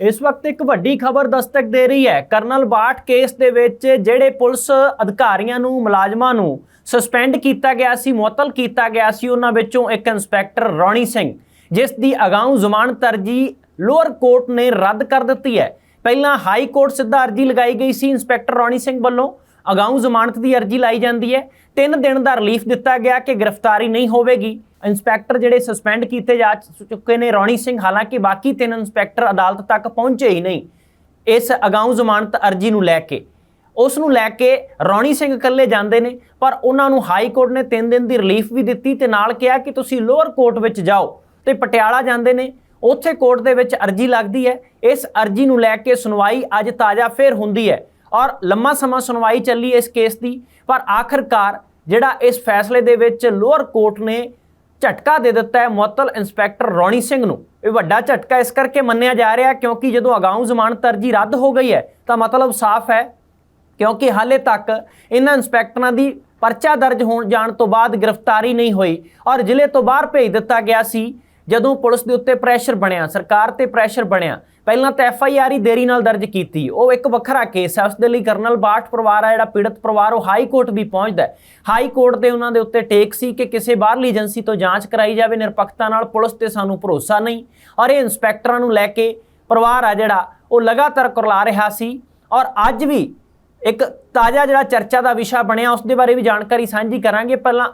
ਇਸ ਵਕਤ ਇੱਕ ਵੱਡੀ ਖਬਰ ਦਸਤਕ ਦੇ ਰਹੀ ਹੈ। ਕਰਨਲ ਬਾਠ ਕੇਸ ਦੇ ਵਿੱਚ ਜਿਹੜੇ ਪੁਲਿਸ ਅਧਿਕਾਰੀਆਂ ਨੂੰ ਮੁਲਾਜ਼ਮਾਂ ਨੂੰ ਸਸਪੈਂਡ ਕੀਤਾ ਗਿਆ ਸੀ, ਮੁਅੱਤਲ ਕੀਤਾ ਗਿਆ ਸੀ, ਉਹਨਾਂ ਵਿੱਚੋਂ ਇੱਕ ਇੰਸਪੈਕਟਰ ਰੌਣੀ ਸਿੰਘ, ਜਿਸ ਦੀ ਅਗਾਊਂ ਜ਼ਮਾਨਤ ਅਰਜੀ ਲੋਅਰ ਕੋਰਟ ਨੇ ਰੱਦ ਕਰ ਦਿੱਤੀ ਹੈ। ਪਹਿਲਾਂ ਹਾਈ ਕੋਰਟ ਸਿੱਧਾ ਅਰਜੀ ਲਗਾਈ ਗਈ ਸੀ ਇੰਸਪੈਕਟਰ ਰੌਣੀ ਸਿੰਘ ਵੱਲੋਂ। ਅਗਾਊਂ ਜ਼ਮਾਨਤ ਦੀ ਅਰਜੀ ਲਾਈ ਜਾਂਦੀ ਹੈ। ਤਿੰਨ ਦਿਨ ਦਾ ਰਿਲੀਫ ਦਿੱਤਾ ਗਿਆ ਕਿ ਗ੍ਰਿਫਤਾਰੀ ਨਹੀਂ ਹੋਵੇਗੀ। ਇੰਸਪੈਕਟਰ ਜਿਹੜੇ ਸਸਪੈਂਡ ਕੀਤੇ ਜਾ ਚੁੱਕੇ ਨੇ ਰੌਣੀ ਸਿੰਘ, ਹਾਲਾਂਕਿ ਬਾਕੀ ਤਿੰਨ ਇੰਸਪੈਕਟਰ ਅਦਾਲਤ ਤੱਕ ਪਹੁੰਚੇ ਹੀ ਨਹੀਂ, ਇਸ ਅਗਾਊਂ ਜ਼ਮਾਨਤ ਅਰਜੀ ਨੂੰ ਲੈ ਕੇ। ਉਸ ਨੂੰ ਲੈ ਕੇ ਰੌਣੀ ਸਿੰਘ ਇਕੱਲੇ ਜਾਂਦੇ ਨੇ, ਪਰ ਉਹਨਾਂ ਨੂੰ ਹਾਈ ਕੋਰਟ ਨੇ 3 ਦਿਨ ਦੀ ਰਿਲੀਫ ਵੀ ਦਿੱਤੀ ਤੇ ਨਾਲ ਕਿਹਾ ਕਿ ਤੁਸੀਂ ਲੋਅਰ ਕੋਰਟ ਵਿੱਚ ਜਾਓ ਤੇ ਪਟਿਆਲਾ ਜਾਂਦੇ ਨੇ, ਉੱਥੇ ਕੋਰਟ ਦੇ ਵਿੱਚ ਅਰਜੀ ਲੱਗਦੀ ਹੈ। ਇਸ ਅਰਜੀ ਨੂੰ ਲੈ ਕੇ ਸੁਣਵਾਈ ਅੱਜ ਤਾਜ਼ਾ ਫੇਰ ਹੁੰਦੀ ਹੈ ਔਰ ਲੰਮਾ ਸਮਾਂ ਸੁਣਵਾਈ ਚੱਲੀ ਇਸ ਕੇਸ ਦੀ, ਪਰ ਆਖਰਕਾਰ ਜਿਹੜਾ ਇਸ ਫੈਸਲੇ ਦੇ ਵਿੱਚ ਲੋਅਰ ਕੋਰਟ ਨੇ ਝਟਕਾ ਦੇ ਦਿੱਤਾ ਹੈ ਮੁਅੱਤਲ ਇੰਸਪੈਕਟਰ ਰੌਣੀ ਸਿੰਘ ਨੂੰ। ਇਹ ਵੱਡਾ ਝਟਕਾ ਇਸ ਕਰਕੇ ਮੰਨਿਆ ਜਾ ਰਿਹਾ ਕਿਉਂਕਿ ਜਦੋਂ ਅਗਾਊਂ ਜ਼ਮਾਨਤ ਅਰਜੀ ਰੱਦ ਹੋ ਗਈ ਹੈ, ਤਾਂ ਮਤਲਬ ਸਾਫ਼ ਹੈ ਕਿਉਂਕਿ ਹਾਲੇ ਤੱਕ ਇਹਨਾਂ ਇੰਸਪੈਕਟਰਾਂ ਦੀ ਪਰਚਾ ਦਰਜ ਹੋਣ ਜਾਣ ਤੋਂ ਬਾਅਦ ਗ੍ਰਿਫਤਾਰੀ ਨਹੀਂ ਹੋਈ ਔਰ ਜ਼ਿਲ੍ਹੇ ਤੋਂ ਬਾਹਰ ਭੇਜ ਦਿੱਤਾ ਗਿਆ ਸੀ ਜਦੋਂ ਪੁਲਿਸ ਦੇ ਉੱਤੇ ਪ੍ਰੈਸ਼ਰ ਬਣਿਆ, ਸਰਕਾਰ ਤੇ ਪ੍ਰੈਸ਼ਰ ਬਣਿਆ, ਪਹਿਲਾਂ ਤਾਂ ਐਫ ਆਈ ਆਰ ਹੀ ਦੇਰੀ ਨਾਲ ਦਰਜ ਕੀਤੀ। ਉਹ ਇੱਕ ਵੱਖਰਾ ਕੇਸ ਹੈ ਉਸ ਦੇ ਲਈ ਕਰਨਲ ਬਾਠ ਪਰਿਵਾਰ ਆ, ਜਿਹੜਾ ਪੀੜਤ ਪਰਿਵਾਰ, ਉਹ ਹਾਈ ਕੋਰਟ ਵੀ ਪਹੁੰਚਦਾ ਹਾਈ ਕੋਰਟ ਦੇ ਉਹਨਾਂ ਦੇ ਉੱਤੇ ਟੇਕ ਸੀ ਕਿ ਕਿਸੇ ਬਾਹਰਲੀ ਏਜੰਸੀ ਤੋਂ ਜਾਂਚ ਕਰਾਈ ਜਾਵੇ, ਨਿਰਪੱਖਤਾ ਨਾਲ ਪੁਲਿਸ ਤੇ ਸਾਨੂੰ ਭਰੋਸਾ ਨਹੀਂ। ਔਰ ਇਹ ਇੰਸਪੈਕਟਰਾਂ ਨੂੰ ਲੈ ਕੇ ਪਰਿਵਾਰ ਆ ਜਿਹੜਾ, ਉਹ ਲਗਾਤਾਰ ਕੁਰਲਾ ਰਿਹਾ ਸੀ। ਔਰ ਅੱਜ ਵੀ ਇੱਕ ਤਾਜ਼ਾ ਜਿਹੜਾ ਚਰਚਾ ਦਾ ਵਿਸ਼ਾ ਬਣਿਆ ਉਸ ਦੇ ਬਾਰੇ ਵੀ ਜਾਣਕਾਰੀ ਸਾਂਝੀ ਕਰਾਂਗੇ। ਪਹਿਲਾਂ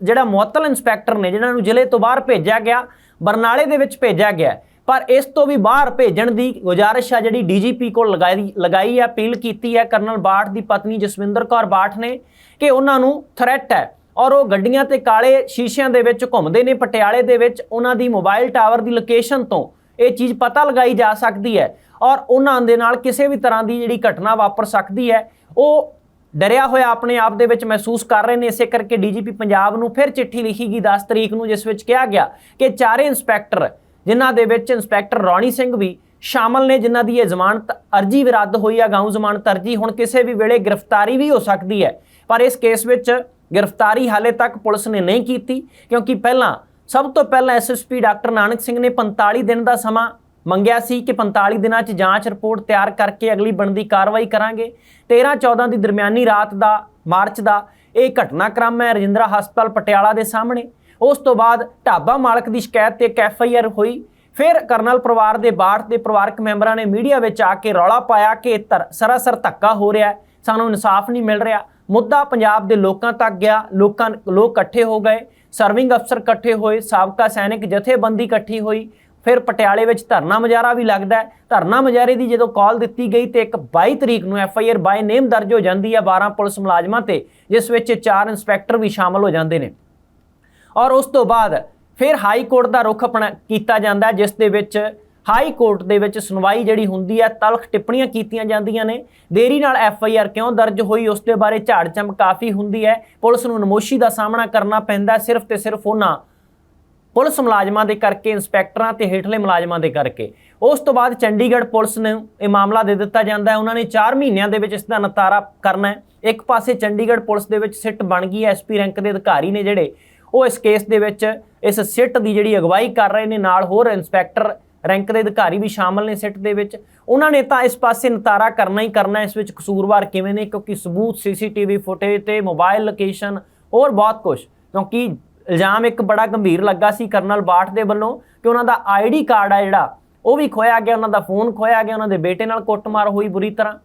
ਜਿਹੜਾ ਮੁਅੱਤਲ ਇੰਸਪੈਕਟਰ ਨੇ, ਜਿਹਨਾਂ ਨੂੰ ਜ਼ਿਲ੍ਹੇ ਤੋਂ ਬਾਹਰ ਭੇਜਿਆ ਗਿਆ ਬਰਨਾਲੇ ਦੇ ਵਿੱਚ ਭੇਜਿਆ ਗਿਆ ਪਰ ਇਸ ਤੋਂ ਵੀ ਬਾਹਰ ਭੇਜਣ ਦੀ ਗੁਜ਼ਾਰਿਸ਼ ਆ ਜਿਹੜੀ ਡੀਜੀਪੀ ਕੋਲ ਲਗਾਈ ਲਗਾਈ ਹੈ ਅਪੀਲ ਕੀਤੀ ਹੈ ਕਰਨਲ ਬਾਠ ਦੀ ਪਤਨੀ ਜਸਵਿੰਦਰ ਕੌਰ ਬਾਠ ਨੇ ਕਿ ਉਹਨਾਂ ਨੂੰ ਥ੍ਰੈਟ ਹੈ ਔਰ ਉਹ ਗੱਡੀਆਂ ਤੇ ਕਾਲੇ ਸ਼ੀਸ਼ਿਆਂ ਦੇ ਵਿੱਚ ਘੁੰਮਦੇ ਨੇ, ਪਟਿਆਲੇ ਦੇ ਵਿੱਚ ਉਹਨਾਂ ਦੀ ਮੋਬਾਈਲ ਟਾਵਰ ਦੀ ਲੋਕੇਸ਼ਨ ਤੋਂ ਇਹ ਚੀਜ਼ ਪਤਾ ਲਗਾਈ ਜਾ ਸਕਦੀ ਹੈ ਔਰ ਉਹਨਾਂ ਦੇ ਨਾਲ ਕਿਸੇ ਵੀ ਤਰ੍ਹਾਂ ਦੀ ਜਿਹੜੀ ਘਟਨਾ ਵਾਪਰ ਸਕਦੀ ਹੈ, ਉਹ ਡਰਿਆ ਹੋਇਆ ਆਪਣੇ ਆਪ ਦੇ ਵਿੱਚ ਮਹਿਸੂਸ ਕਰ ਰਹੇ ਨੇ, ਇਸੇ ਕਰਕੇ ਡੀਜੀਪੀ ਪੰਜਾਬ ਨੂੰ ਫਿਰ ਚਿੱਠੀ ਲਿਖੀ ਗਈ 10 ਤਰੀਕ ਨੂੰ, ਜਿਸ ਵਿੱਚ ਕਿਹਾ ਗਿਆ ਕਿ ਚਾਰੇ ਇੰਸਪੈਕਟਰ, ਜਿਨ੍ਹਾਂ ਦੇ ਵਿੱਚ ਇੰਸਪੈਕਟਰ ਰੌਣੀ ਸਿੰਘ ਵੀ ਸ਼ਾਮਲ ਨੇ, ਜਿਨ੍ਹਾਂ ਦੀ ਇਹ ਜ਼ਮਾਨਤ ਅਰਜੀ ਵੀ ਰੱਦ ਹੋਈ ਆ ਗਾਉਂ ਜ਼ਮਾਨਤ ਅਰਜੀ, ਹੁਣ ਕਿਸੇ ਵੀ ਵੇਲੇ ਗ੍ਰਿਫਤਾਰੀ ਵੀ ਹੋ ਸਕਦੀ ਹੈ। ਪਰ ਇਸ ਕੇਸ ਵਿੱਚ ਗ੍ਰਿਫਤਾਰੀ ਹਾਲੇ ਤੱਕ ਪੁਲਿਸ ਨੇ ਨਹੀਂ ਕੀਤੀ, ਕਿਉਂਕਿ ਪਹਿਲਾਂ, ਸਭ ਤੋਂ ਪਹਿਲਾਂ ਐਸਐਸਪੀ ਡਾਕਟਰ ਨਾਨਕ ਸਿੰਘ ਨੇ 45 ਦਿਨ ਦਾ ਸਮਾਂ ਮੰਗਿਆ ਸੀ ਕਿ 45 ਦਿਨਾਂ 'ਚ ਜਾਂਚ ਰਿਪੋਰਟ ਤਿਆਰ ਕਰਕੇ ਅਗਲੀ ਬਣਦੀ ਕਾਰਵਾਈ ਕਰਾਂਗੇ। 13 14 ਦੀ ਦਰਮਿਆਨੀ ਰਾਤ ਦਾ, ਮਾਰਚ ਦਾ, ਇਹ ਘਟਨਾਕ੍ਰਮ ਹੈ ਰਜਿੰਦਰਾ ਹਸਪਤਾਲ ਪਟਿਆਲਾ ਦੇ ਸਾਹਮਣੇ। ਉਸ ਤੋਂ ਬਾਅਦ ਢਾਬਾ ਮਾਲਕ ਦੀ ਸ਼ਿਕਾਇਤ ਤੇ ਇੱਕ ਐਫ ਆਈ ਆਰ ਹੋਈ। ਫਿਰ ਕਰਨਲ ਪਰਿਵਾਰ ਦੇ ਬਾੜ ਦੇ ਪਰਿਵਾਰਕ ਮੈਂਬਰਾਂ ਨੇ ਮੀਡੀਆ ਵਿੱਚ ਆ ਕੇ ਰੌਲਾ ਪਾਇਆ ਕਿ ਇਹ ਸਰਾਸਰ ਧੱਕਾ ਹੋ ਰਿਹਾ ਹੈ। ਸਾਨੂੰ ਇਨਸਾਫ ਨਹੀਂ ਮਿਲ ਰਿਹਾ। ਮੁੱਦਾ ਪੰਜਾਬ ਦੇ ਲੋਕਾਂ ਤੱਕ ਗਿਆ। ਲੋਕਾਂ, ਲੋਕ ਇਕੱਠੇ ਹੋ ਗਏ। ਸਰਵਿੰਗ ਅਫਸਰ ਇਕੱਠੇ ਹੋਏ। ਸਾਬਕਾ ਸੈਨਿਕ ਜਥੇਬੰਦੀ ਇਕੱਠੀ ਹੋਈ। ਫਿਰ ਪਟਿਆਲੇ ਵਿੱਚ ਧਰਨਾ ਮੁਜ਼ਾਹਰਾ ਵੀ ਲੱਗਦਾ ਹੈ। ਧਰਨਾ ਮੁਜ਼ਾਹਰੇ ਦੀ ਜਦੋਂ ਕਾਲ ਦਿੱਤੀ ਗਈ ਤੇ ਇੱਕ 22 ਤਰੀਕ ਨੂੰ ਐਫ ਆਈ ਆਰ ਬਾਈ ਨੇਮ ਦਰਜ ਹੋ ਜਾਂਦੀ ਹੈ 12 ਪੁਲਿਸ ਮੁਲਾਜ਼ਮਾਂ ਤੇ, ਜਿਸ ਵਿੱਚ ਚਾਰ ਇੰਸਪੈਕਟਰ ਵੀ ਸ਼ਾਮਲ ਹੋ ਜਾਂਦੇ ਨੇ। ਔਰ ਉਸ ਤੋਂ ਬਾਅਦ ਫਿਰ ਹਾਈ ਕੋਰਟ ਦਾ ਰੁਖ ਆਪਣਾ ਕੀਤਾ ਜਾਂਦਾ ਜਿਸ ਦੇ ਵਿੱਚ ਹਾਈ ਕੋਰਟ ਦੇ ਵਿੱਚ ਸੁਣਵਾਈ ਜਿਹੜੀ ਹੁੰਦੀ ਹੈ, ਤਲਖ ਟਿੱਪਣੀਆਂ ਕੀਤੀਆਂ ਜਾਂਦੀਆਂ ਨੇ। ਦੇਰੀ ਨਾਲ ਐਫ ਆਈ ਆਰ ਕਿਉਂ ਦਰਜ ਹੋਈ, ਉਸ ਦੇ ਬਾਰੇ ਝਾੜ ਚੰਮ ਕਾਫੀ ਹੁੰਦੀ ਹੈ। ਪੁਲਿਸ ਨੂੰ ਨਮੋਸ਼ੀ ਦਾ ਸਾਹਮਣਾ ਕਰਨਾ ਪੈਂਦਾ ਸਿਰਫ ਤੇ ਸਿਰਫ ਉਹਨਾਂ ਪੁਲਿਸ ਮੁਲਾਜ਼ਮਾਂ ਦੇ ਕਰਕੇ, ਇੰਸਪੈਕਟਰਾਂ ਤੇ ਹੇਠਲੇ ਮੁਲਾਜ਼ਮਾਂ ਦੇ ਕਰਕੇ। ਉਸ ਤੋਂ ਬਾਅਦ ਚੰਡੀਗੜ੍ਹ ਪੁਲਿਸ ਨੂੰ ਇਹ ਮਾਮਲਾ ਦੇ ਦਿੱਤਾ ਜਾਂਦਾ ਹੈ। ਉਹਨਾਂ ਨੇ 4 ਮਹੀਨਿਆਂ ਦੇ ਵਿੱਚ ਇਸ ਦਾ ਨਤਾਰਾ ਕਰਨਾ ਹੈ। ਇੱਕ ਪਾਸੇ ਚੰਡੀਗੜ੍ਹ ਪੁਲਿਸ ਦੇ ਵਿੱਚ ਸਿੱਟ ਬਣ ਗਈ ਹੈ। ਐਸਪੀ ਰੈਂਕ ਦੇ ਅਧਿਕਾਰੀ ਨੇ ਜਿਹੜੇ, ਉਹ ਇਸ ਕੇਸ ਦੇ ਵਿੱਚ ਇਸ ਸਿੱਟ ਦੀ ਜਿਹੜੀ ਅਗਵਾਈ ਕਰ ਰਹੇ ਨੇ, ਨਾਲ ਹੋਰ ਇੰਸਪੈਕਟਰ ਰੈਂਕ ਦੇ ਅਧਿਕਾਰੀ ਵੀ ਸ਼ਾਮਲ ਨੇ ਸਿੱਟ ਦੇ ਵਿੱਚ। ਉਹਨਾਂ ਨੇ ਤਾਂ ਇਸ ਪਾਸੇ ਨਤਾਰਾ ਕਰਨਾ ਹੀ ਕਰਨਾ ਇਸ ਵਿੱਚ ਕਸੂਰਵਾਰ ਕਿਵੇਂ ਨੇ? ਕਿਉਂਕਿ ਸਬੂਤ, ਸੀਸੀਟੀਵੀ ਫੁਟੇਜ ਤੇ ਮੋਬਾਈਲ ਲੋਕੇਸ਼ਨ, ਹੋਰ ਬਹੁਤ ਕੁਝ ਕਿਉਂਕਿ ਇਲਜ਼ਾਮ ਇੱਕ ਬੜਾ ਗੰਭੀਰ ਲੱਗਾ ਸੀ ਕਰਨਲ ਬਾਠ ਦੇ ਵੱਲੋਂ ਕਿ ਉਹਨਾਂ ਦਾ ਆਈਡੀ ਕਾਰਡ ਆ ਜਿਹੜਾ, ਉਹ ਵੀ ਖੋਇਆ ਗਿਆ, ਉਹਨਾਂ ਦਾ ਫੋਨ ਖੋਇਆ ਗਿਆ, ਉਹਨਾਂ ਦੇ ਬੇਟੇ ਨਾਲ ਕੁੱਟਮਾਰ ਹੋਈ ਬੁਰੀ ਤਰ੍ਹਾਂ।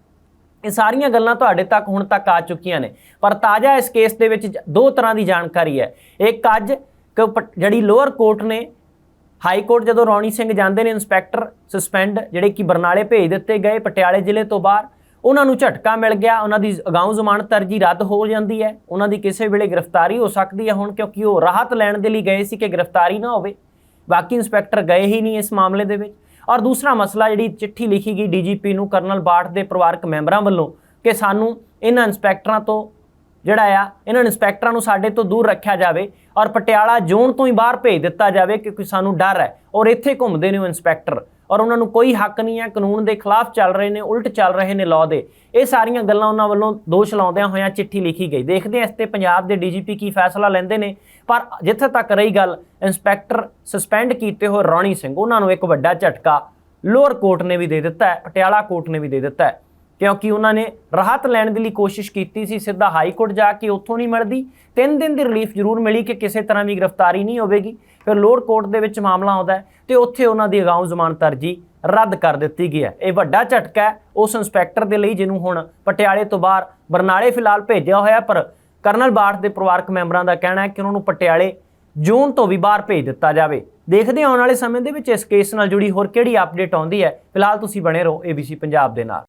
ਇਹ ਸਾਰੀਆਂ ਗੱਲਾਂ ਤੁਹਾਡੇ ਤੱਕ ਹੁਣ ਤੱਕ ਆ ਚੁੱਕੀਆਂ ਨੇ। ਪਰ ਤਾਜ਼ਾ ਇਸ ਕੇਸ ਦੇ ਵਿੱਚ ਦੋ ਤਰ੍ਹਾਂ ਦੀ ਜਾਣਕਾਰੀ ਹੈ। ਇੱਕ ਅੱਜ ਕਿ ਪ- ਜਿਹੜੀ ਲੋਅਰ ਕੋਰਟ ਨੇ, ਹਾਈ ਕੋਰਟ ਜਦੋਂ ਰੌਣੀ ਸਿੰਘ ਜਾਂਦੇ ਨੇ ਇੰਸਪੈਕਟਰ ਸਸਪੈਂਡ, ਜਿਹੜੇ ਕਿ ਬਰਨਾਲੇ ਭੇਜ ਦਿੱਤੇ ਗਏ ਪਟਿਆਲੇ ਜ਼ਿਲ੍ਹੇ ਤੋਂ ਬਾਹਰ ਉਹਨਾਂ ਨੂੰ ਝਟਕਾ ਮਿਲ ਗਿਆ, ਉਹਨਾਂ ਦੀ ਅਗਾਊਂ ਜ਼ਮਾਨਤ ਅਰਜੀ ਰੱਦ ਹੋ ਜਾਂਦੀ ਹੈ, ਉਹਨਾਂ ਦੀ ਕਿਸੇ ਵੇਲੇ ਗ੍ਰਿਫਤਾਰੀ ਹੋ ਸਕਦੀ ਹੈ ਹੁਣ, ਕਿਉਂਕਿ ਉਹ ਰਾਹਤ ਲੈਣ ਦੇ ਲਈ ਗਏ ਸੀ ਕਿ ਗ੍ਰਿਫਤਾਰੀ ਨਾ ਹੋਵੇ। ਬਾਕੀ ਇੰਸਪੈਕਟਰ ਗਏ ਹੀ ਨਹੀਂ ਇਸ ਮਾਮਲੇ ਦੇ ਵਿੱਚ। ਔਰ ਦੂਸਰਾ ਮਸਲਾ ਜਿਹੜੀ ਚਿੱਠੀ ਲਿਖੀ ਗਈ ਡੀਜੀਪੀ ਨੂੰ ਕਰਨਲ ਬਾਠ ਦੇ ਪਰਿਵਾਰਕ ਮੈਂਬਰਾਂ ਵੱਲੋਂ ਕਿ ਸਾਨੂੰ ਇਹਨਾਂ ਇੰਸਪੈਕਟਰਾਂ ਤੋਂ ਜਿਹੜਾ ਆ, ਇਹਨਾਂ ਇੰਸਪੈਕਟਰਾਂ ਨੂੰ ਸਾਡੇ ਤੋਂ ਦੂਰ ਰੱਖਿਆ ਜਾਵੇ ਔਰ ਪਟਿਆਲਾ ਜ਼ੋਨ ਤੋਂ ਹੀ ਬਾਹਰ ਭੇਜ ਦਿੱਤਾ ਜਾਵੇ ਕਿਉਂਕਿ ਸਾਨੂੰ ਡਰ ਹੈ। ਔਰ ਇੱਥੇ ਘੁੰਮਦੇ ਨੇ ਉਹ ਇੰਸਪੈਕਟਰ। ਔਰ ਉਹਨਾਂ ਨੂੰ ਕੋਈ ਹੱਕ ਨਹੀਂ ਹੈ, ਕਾਨੂੰਨ ਦੇ ਖਿਲਾਫ ਚੱਲ ਰਹੇ ਨੇ, ਉਲਟ ਚੱਲ ਰਹੇ ਨੇ ਲਾਅ ਦੇ। ਇਹ ਸਾਰੀਆਂ ਗੱਲਾਂ ਉਹਨਾਂ ਵੱਲੋਂ ਦੋਸ਼ ਲਾਉਂਦਿਆਂ ਹੋਇਆਂ ਚਿੱਠੀ ਲਿਖੀ ਗਈ। ਦੇਖਦੇ ਹਾਂ ਇਸ ਤੇ ਪੰਜਾਬ ਦੇ ਡੀਜੀਪੀ ਕੀ ਫੈਸਲਾ ਲੈਂਦੇ ਨੇ। ਪਰ ਜਿੱਥੇ ਤੱਕ ਰਹੀ ਗੱਲ, ਇੰਸਪੈਕਟਰ ਸਸਪੈਂਡ ਕੀਤੇ ਹੋਏ ਰੌਣੀ ਸਿੰਘ, ਉਹਨਾਂ ਨੂੰ ਇੱਕ ਵੱਡਾ ਝਟਕਾ ਲੋਅਰ ਕੋਰਟ ਨੇ ਵੀ ਦੇ ਦਿੱਤਾ ਹੈ, ਪਟਿਆਲਾ ਕੋਰਟ ਨੇ ਵੀ ਦੇ ਦਿੱਤਾ ਹੈ। ਕਿਉਂਕਿ ਉਹਨਾਂ ਨੇ ਰਾਹਤ ਲੈਣ ਦੇ ਲਈ ਕੋਸ਼ਿਸ਼ ਕੀਤੀ ਸੀ, ਸਿੱਧਾ ਹਾਈ ਕੋਰਟ ਜਾ ਕੇ ਉੱਥੋਂ ਨਹੀਂ ਮਿਲਦੀ। ਤਿੰਨ ਦਿਨ ਦੀ ਰਿਲੀਫ ਜ਼ਰੂਰ ਮਿਲੀ ਕਿ ਕਿਸੇ ਤਰ੍ਹਾਂ ਦੀ ਗ੍ਰਿਫਤਾਰੀ ਨਹੀਂ ਹੋਵੇਗੀ। ਫਿਰ ਲੋਅਰ ਕੋਰਟ ਦੇ ਵਿੱਚ ਮਾਮਲਾ ਆਉਂਦਾ ਹੈ ਤੇ ਉੱਥੇ ਉਹਨਾਂ ਦੀ ਅਗਾਊਂ ਜ਼ਮਾਨਤ ਅਰਜੀ ਰੱਦ ਕਰ ਦਿੱਤੀ ਗਈ ਹੈ। ਇਹ ਵੱਡਾ ਝਟਕਾ ਹੈ, ਉਸ ਇੰਸਪੈਕਟਰ ਦੇ ਲਈ ਜਿਹਨੂੰ ਹੁਣ ਪਟਿਆਲੇ ਤੋਂ ਬਾਹਰ ਬਰਨਾਲੇ ਫਿਲਹਾਲ ਭੇਜਿਆ ਹੋਇਆ ਪਰ ਕਰਨਲ ਬਾਠ ਦੇ ਪਰਿਵਾਰਕ ਮੈਂਬਰਾਂ ਦਾ ਕਹਿਣਾ ਹੈ ਕਿ ਉਹਨਾਂ ਨੂੰ ਪਟਿਆਲੇ ਜੂਨ ਤੋਂ ਵੀ ਬਾਹਰ ਭੇਜ ਦਿੱਤਾ ਜਾਵੇ। ਦੇਖਦੇ ਹਾਂ, ਆਉਣ ਵਾਲੇ ਸਮੇਂ ਦੇ ਵਿੱਚ ਇਸ ਕੇਸ ਨਾਲ ਜੁੜੀ ਹੋਰ ਕਿਹੜੀ ਅਪਡੇਟ ਆਉਂਦੀ ਹੈ। ਫਿਲਹਾਲ ਤੁਸੀਂ ਬਣੇ ਰਹੋ ABC ਪੰਜਾਬ ਦੇ ਨਾਲ।